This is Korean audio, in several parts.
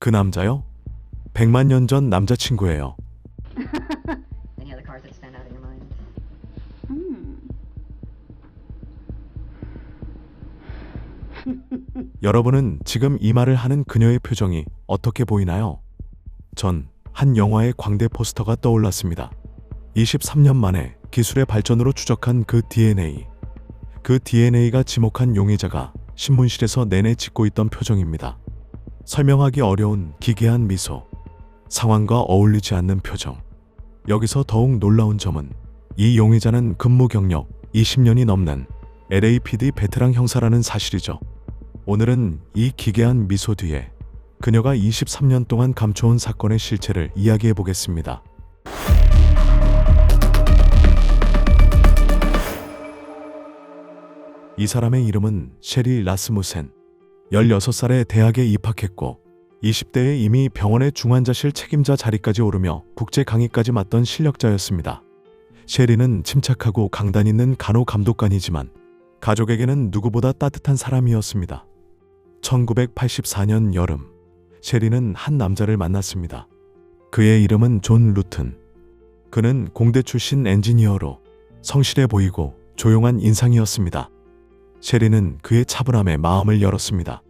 그 남자요? 100만 년 전 남자친구예요. Any other cars that stand out in your mind? Hmm. 여러분은 지금 이 말을 하는 그녀의 표정이 어떻게 보이나요? 전 한 영화의 광대 포스터가 떠올랐습니다. 23년 만에 기술의 발전으로 추적한 그 DNA. 그 DNA가 지목한 용의자가 신문실에서 내내 짓고 있던 표정입니다. 설명하기 어려운 기괴한 미소. 상황과 어울리지 않는 표정. 여기서 더욱 놀라운 점은 이 용의자는 근무 경력 20년이 넘는 LAPD 베테랑 형사라는 사실이죠. 오늘은 이 기괴한 미소 뒤에 그녀가 23년 동안 감춰온 사건의 실체를 이야기해 보겠습니다. 이 사람의 이름은 셰리 라스무센. 16살에 대학에 입학했고 20대에 이미 병원의 중환자실 책임자 자리까지 오르며 국제 강의까지 맡던 실력자였습니다. 셰리는 침착하고 강단 있는 간호 감독관이지만 가족에게는 누구보다 따뜻한 사람이었습니다. 1984년 여름, 셰리는 한 남자를 만났습니다. 그의 이름은 존 루튼. 그는 공대 출신 엔지니어로 성실해 보이고 조용한 인상이었습니다. 셰리는 그의 차분함에 마음을 열었습니다.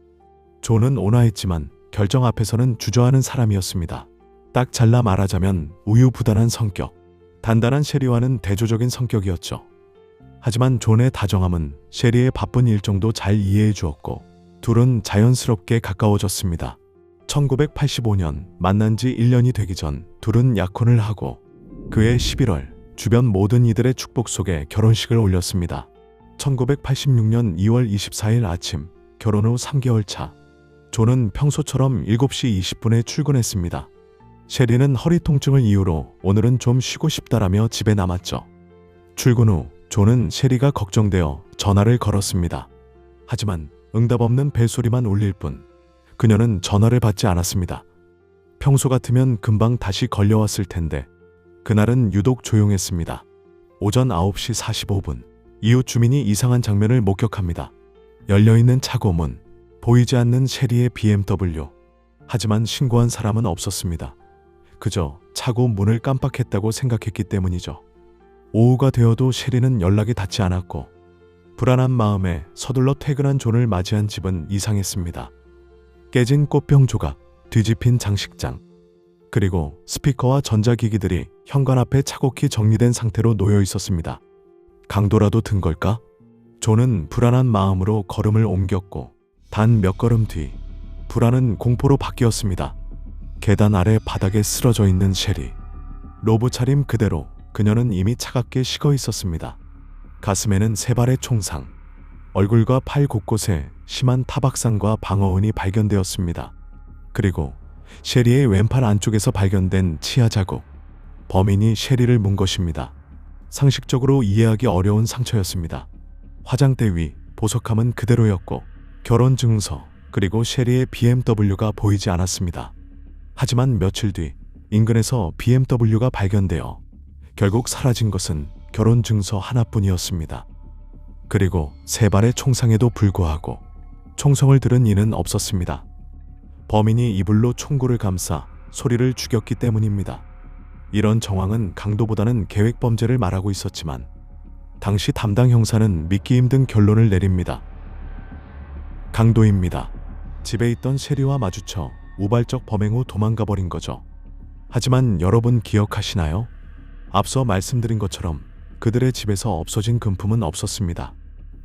존은 온화했지만 결정 앞에서는 주저하는 사람이었습니다. 딱 잘라 말하자면 우유부단한 성격, 단단한 셰리와는 대조적인 성격이었죠. 하지만 존의 다정함은 셰리의 바쁜 일정도 잘 이해해 주었고 둘은 자연스럽게 가까워졌습니다. 1985년 만난 지 1년이 되기 전 둘은 약혼을 하고 그해 11월 주변 모든 이들의 축복 속에 결혼식을 올렸습니다. 1986년 2월 24일 아침 결혼 후 3개월 차 존은 평소처럼 7시 20분에 출근했습니다. 셰리는 허리 통증을 이유로 오늘은 좀 쉬고 싶다라며 집에 남았죠. 출근 후 존은 셰리가 걱정되어 전화를 걸었습니다. 하지만 응답 없는 벨소리만 울릴 뿐 그녀는 전화를 받지 않았습니다. 평소 같으면 금방 다시 걸려왔을 텐데 그날은 유독 조용했습니다. 오전 9시 45분 이웃 주민이 이상한 장면을 목격합니다. 열려있는 차고 문, 보이지 않는 셰리의 BMW. 하지만 신고한 사람은 없었습니다. 그저 차고 문을 깜빡했다고 생각했기 때문이죠. 오후가 되어도 셰리는 연락이 닿지 않았고 불안한 마음에 서둘러 퇴근한 존을 맞이한 집은 이상했습니다. 깨진 꽃병 조각, 뒤집힌 장식장, 그리고 스피커와 전자기기들이 현관 앞에 차곡히 정리된 상태로 놓여 있었습니다. 강도라도 든 걸까? 존은 불안한 마음으로 걸음을 옮겼고 단 몇 걸음 뒤 불안은 공포로 바뀌었습니다. 계단 아래 바닥에 쓰러져 있는 셰리. 로브 차림 그대로 그녀는 이미 차갑게 식어 있었습니다. 가슴에는 세 발의 총상, 얼굴과 팔 곳곳에 심한 타박상과 방어흔이 발견되었습니다. 그리고 셰리의 왼팔 안쪽에서 발견된 치아 자국. 범인이 셰리를 문 것입니다. 상식적으로 이해하기 어려운 상처였습니다. 화장대 위 보석함은 그대로였고 결혼 증서 그리고 셰리의 BMW가 보이지 않았습니다. 하지만 며칠 뒤 인근에서 BMW가 발견되어 결국 사라진 것은 결혼 증서 하나뿐이었습니다. 그리고 세 발의 총상에도 불구하고 총성을 들은 이는 없었습니다. 범인이 이불로 총구를 감싸 소리를 죽였기 때문입니다. 이런 정황은 강도보다는 계획 범죄를 말하고 있었지만 당시 담당 형사는 믿기 힘든 결론을 내립니다. 강도입니다. 집에 있던 셰리와 마주쳐 우발적 범행 후 도망가 버린 거죠. 하지만 여러분 기억하시나요? 앞서 말씀드린 것처럼 그들의 집에서 없어진 금품은 없었습니다.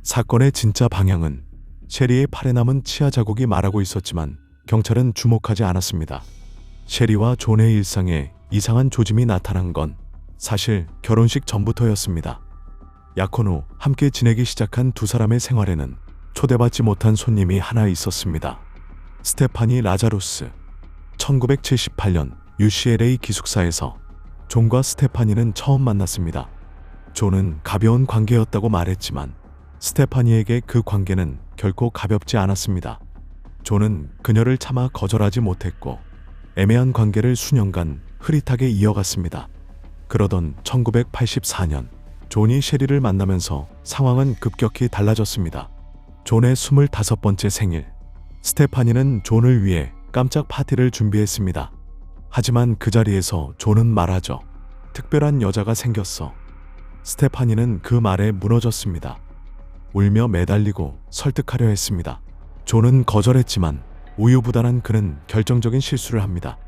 사건의 진짜 방향은 셰리의 팔에 남은 치아 자국이 말하고 있었지만 경찰은 주목하지 않았습니다. 셰리와 존의 일상에 이상한 조짐이 나타난 건 사실 결혼식 전부터였습니다. 약혼 후 함께 지내기 시작한 두 사람의 생활에는 초대받지 못한 손님이 하나 있었습니다. 스테파니 라자루스. 1978년 UCLA 기숙사에서 존과 스테파니는 처음 만났습니다. 존은 가벼운 관계였다고 말했지만 스테파니에게 그 관계는 결코 가볍지 않았습니다. 존은 그녀를 차마 거절하지 못했고 애매한 관계를 수년간 흐릿하게 이어갔습니다. 그러던 1984년 존이 셰리를 만나면서 상황은 급격히 달라졌습니다. 존의 25번째 생일. 스테파니는 존을 위해 깜짝 파티를 준비했습니다. 하지만 그 자리에서 존은 말하죠. 특별한 여자가 생겼어. 스테파니는 그 말에 무너졌습니다. 울며 매달리고 설득하려 했습니다. 존은 거절했지만 우유부단한 그는 결정적인 실수를 합니다.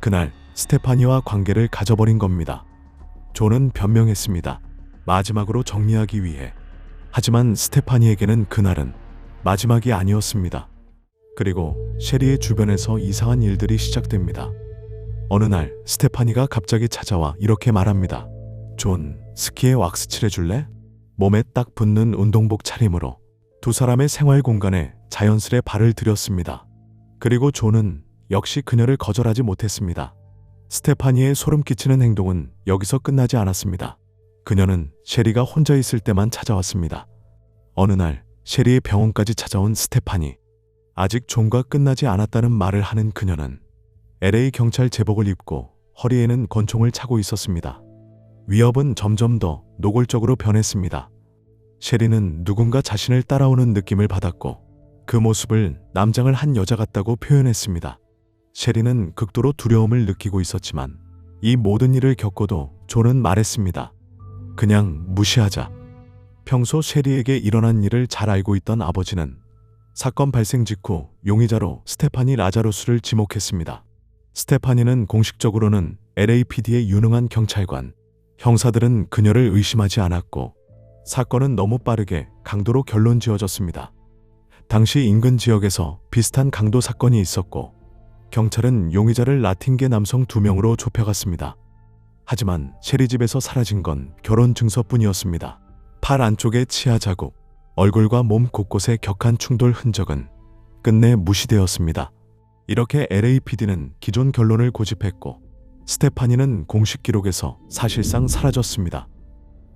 그날 스테파니와 관계를 가져버린 겁니다. 존은 변명했습니다. 마지막으로 정리하기 위해. 하지만 스테파니에게는 그날은 마지막이 아니었습니다. 그리고 셰리의 주변에서 이상한 일들이 시작됩니다. 어느 날 스테파니가 갑자기 찾아와 이렇게 말합니다. 존, 스키에 왁스 칠해줄래? 몸에 딱 붙는 운동복 차림으로 두 사람의 생활 공간에 자연스레 발을 들였습니다. 그리고 존은 역시 그녀를 거절하지 못했습니다. 스테파니의 소름 끼치는 행동은 여기서 끝나지 않았습니다. 그녀는 셰리가 혼자 있을 때만 찾아왔습니다. 어느 날 셰리의 병원까지 찾아온 스테파니. 아직 존과 끝나지 않았다는 말을 하는 그녀는 LA 경찰 제복을 입고 허리에는 권총을 차고 있었습니다. 위협은 점점 더 노골적으로 변했습니다. 셰리는 누군가 자신을 따라오는 느낌을 받았고 그 모습을 남장을 한 여자 같다고 표현했습니다. 셰리는 극도로 두려움을 느끼고 있었지만 이 모든 일을 겪고도 존은 말했습니다. 그냥 무시하자. 평소 셰리에게 일어난 일을 잘 알고 있던 아버지는 사건 발생 직후 용의자로 스테파니 라자로스를 지목했습니다. 스테파니는 공식적으로는 LAPD의 유능한 경찰관, 형사들은 그녀를 의심하지 않았고 사건은 너무 빠르게 강도로 결론 지어졌습니다. 당시 인근 지역에서 비슷한 강도 사건이 있었고 경찰은 용의자를 라틴계 남성 두 명으로 좁혀갔습니다. 하지만 셰리 집에서 사라진 건 결혼 증서뿐이었습니다. 팔 안쪽에 치아 자국, 얼굴과 몸 곳곳에 격한 충돌 흔적은 끝내 무시되었습니다. 이렇게 LAPD는 기존 결론을 고집했고 스테파니는 공식 기록에서 사실상 사라졌습니다.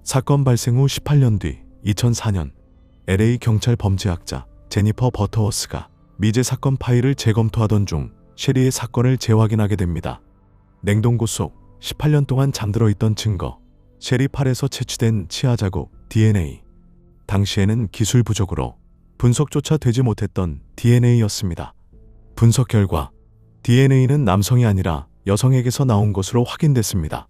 사건 발생 후 18년 뒤 2004년 LA 경찰 범죄학자 제니퍼 버터워스가 미제 사건 파일을 재검토하던 중 셰리의 사건을 재확인하게 됩니다. 냉동고 속 18년 동안 잠들어 있던 증거, 셰리 팔에서 채취된 치아 자국, DNA. 당시에는 기술 부족으로 분석조차 되지 못했던 DNA였습니다. 분석 결과 DNA는 남성이 아니라 여성에게서 나온 것으로 확인됐습니다.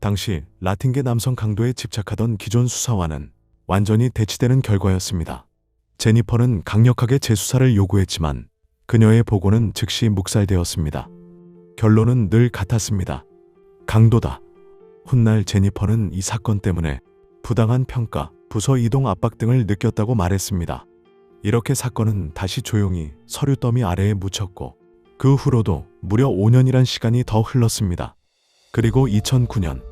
당시 라틴계 남성 강도에 집착하던 기존 수사와는 완전히 대치되는 결과였습니다. 제니퍼는 강력하게 재수사를 요구했지만 그녀의 보고는 즉시 묵살되었습니다. 결론은 늘 같았습니다. 강도다. 훗날 제니퍼는 이 사건 때문에 부당한 평가, 부서 이동 압박 등을 느꼈다고 말했습니다. 이렇게 사건은 다시 조용히 서류 더미 아래에 묻혔고 그 후로도 무려 5년이란 시간이 더 흘렀습니다. 그리고 2009년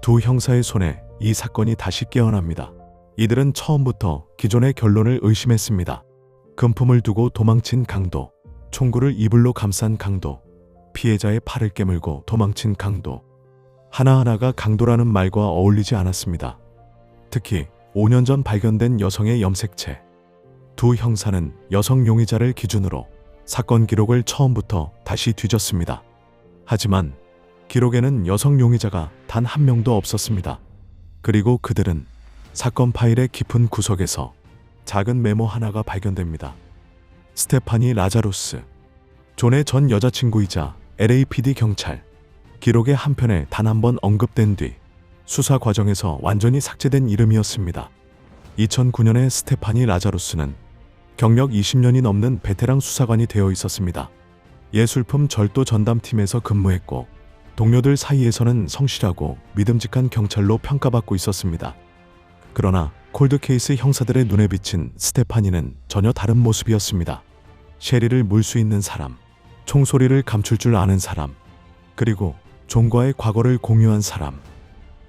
두 형사의 손에 이 사건이 다시 깨어납니다. 이들은 처음부터 기존의 결론을 의심했습니다. 금품을 두고 도망친 강도, 총구를 이불로 감싼 강도, 피해자의 팔을 깨물고 도망친 강도. 하나하나가 강도라는 말과 어울리지 않았습니다. 특히 5년 전 발견된 여성의 염색체. 두 형사는 여성 용의자를 기준으로 사건 기록을 처음부터 다시 뒤졌습니다. 하지만 기록에는 여성 용의자가 단 한 명도 없었습니다. 그리고 그들은 사건 파일의 깊은 구석에서 작은 메모 하나가 발견됩니다. 스테파니 라자로스, 존의 전 여자친구이자 LAPD 경찰. 기록의 한편에 단 한 번 언급된 뒤 수사 과정에서 완전히 삭제된 이름이었습니다. 2009년에 스테파니 라자로스는 경력 20년이 넘는 베테랑 수사관이 되어 있었습니다. 예술품 절도 전담팀에서 근무했고 동료들 사이에서는 성실하고 믿음직한 경찰로 평가받고 있었습니다. 그러나 콜드케이스 형사들의 눈에 비친 스테파니는 전혀 다른 모습이었습니다. 셰리를 물 수 있는 사람, 총소리를 감출 줄 아는 사람, 그리고 존과의 과거를 공유한 사람.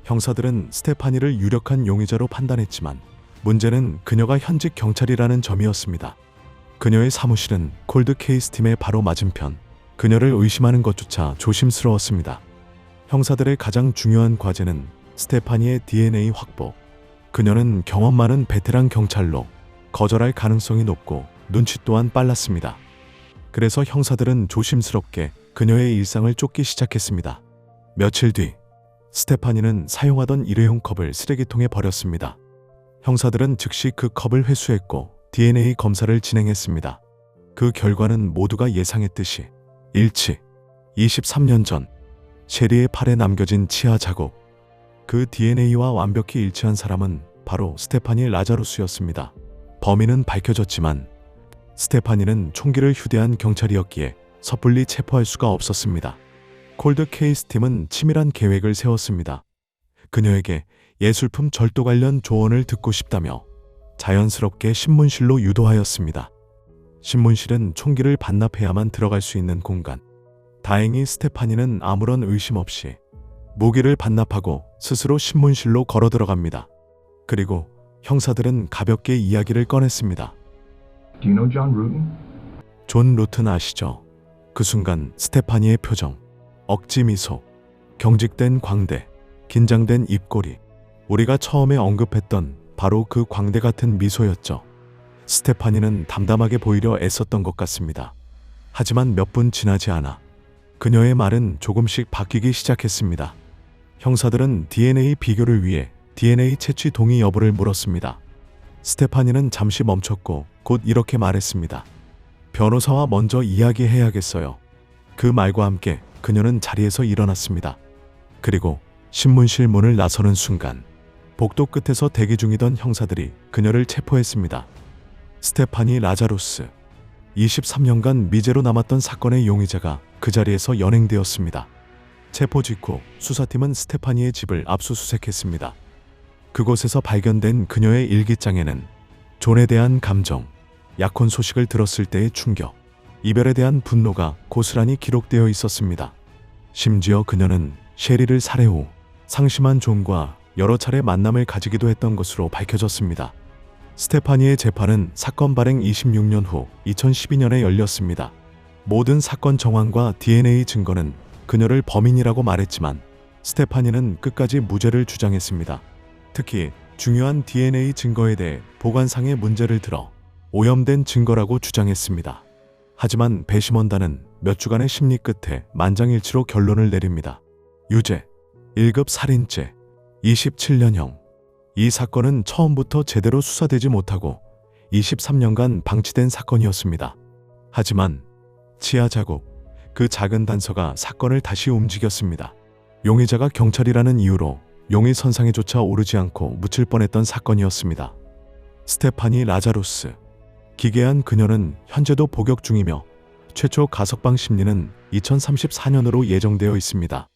형사들은 스테파니를 유력한 용의자로 판단했지만 문제는 그녀가 현직 경찰이라는 점이었습니다. 그녀의 사무실은 콜드 케이스 팀의 바로 맞은편. 그녀를 의심하는 것조차 조심스러웠습니다. 형사들의 가장 중요한 과제는 스테파니의 DNA 확보. 그녀는 경험 많은 베테랑 경찰로 거절할 가능성이 높고 눈치 또한 빨랐습니다. 그래서 형사들은 조심스럽게 그녀의 일상을 쫓기 시작했습니다. 며칠 뒤 스테파니는 사용하던 일회용 컵을 쓰레기통에 버렸습니다. 형사들은 즉시 그 컵을 회수했고 DNA 검사를 진행했습니다. 그 결과는 모두가 예상했듯이 일치. 23년 전 셰리의 팔에 남겨진 치아 자국. 그 DNA와 완벽히 일치한 사람은 바로 스테파니 라자루스였습니다. 범인은 밝혀졌지만 스테파니는 총기를 휴대한 경찰이었기에 섣불리 체포할 수가 없었습니다. 콜드 케이스 팀은 치밀한 계획을 세웠습니다. 그녀에게 예술품 절도 관련 조언을 듣고 싶다며 자연스럽게 신문실로 유도하였습니다. 신문실은 총기를 반납해야만 들어갈 수 있는 공간. 다행히 스테파니는 아무런 의심 없이 무기를 반납하고 스스로 신문실로 걸어 들어갑니다. 그리고 형사들은 가볍게 이야기를 꺼냈습니다. Do you know John Rutan? 존 루튼 아시죠? 그 순간 스테파니의 표정, 억지 미소, 경직된 광대, 긴장된 입꼬리. 우리가 처음에 언급했던 바로 그 광대 같은 미소였죠. 스테파니는 담담하게 보이려 애썼던 것 같습니다. 하지만 몇 분 지나지 않아 그녀의 말은 조금씩 바뀌기 시작했습니다. 형사들은 DNA 비교를 위해 DNA 채취 동의 여부를 물었습니다. 스테파니는 잠시 멈췄고 곧 이렇게 말했습니다. 변호사와 먼저 이야기해야겠어요. 그 말과 함께 그녀는 자리에서 일어났습니다. 그리고 신문실 문을 나서는 순간 복도 끝에서 대기 중이던 형사들이 그녀를 체포했습니다. 스테파니 라자루스. 23년간 미제로 남았던 사건의 용의자가 그 자리에서 연행되었습니다. 체포 직후 수사팀은 스테파니의 집을 압수수색했습니다. 그곳에서 발견된 그녀의 일기장에는 존에 대한 감정, 약혼 소식을 들었을 때의 충격, 이별에 대한 분노가 고스란히 기록되어 있었습니다. 심지어 그녀는 셰리를 살해 후 상심한 존과 여러 차례 만남을 가지기도 했던 것으로 밝혀졌습니다. 스테파니의 재판은 사건 발행 26년 후 2012년에 열렸습니다. 모든 사건 정황과 DNA 증거는 그녀를 범인이라고 말했지만 스테파니는 끝까지 무죄를 주장했습니다. 특히 중요한 DNA 증거에 대해 보관상의 문제를 들어 오염된 증거라고 주장했습니다. 하지만 배심원단은 몇 주간의 심리 끝에 만장일치로 결론을 내립니다. 유죄, 1급 살인죄, 27년형. 이 사건은 처음부터 제대로 수사되지 못하고 23년간 방치된 사건이었습니다. 하지만 치아 자국, 그 작은 단서가 사건을 다시 움직였습니다. 용의자가 경찰이라는 이유로 용의 선상에조차 오르지 않고 묻힐 뻔했던 사건이었습니다. 스테파니 라자루스. 기괴한 그녀는 현재도 복역 중이며 최초 가석방 심리는 2034년으로 예정되어 있습니다.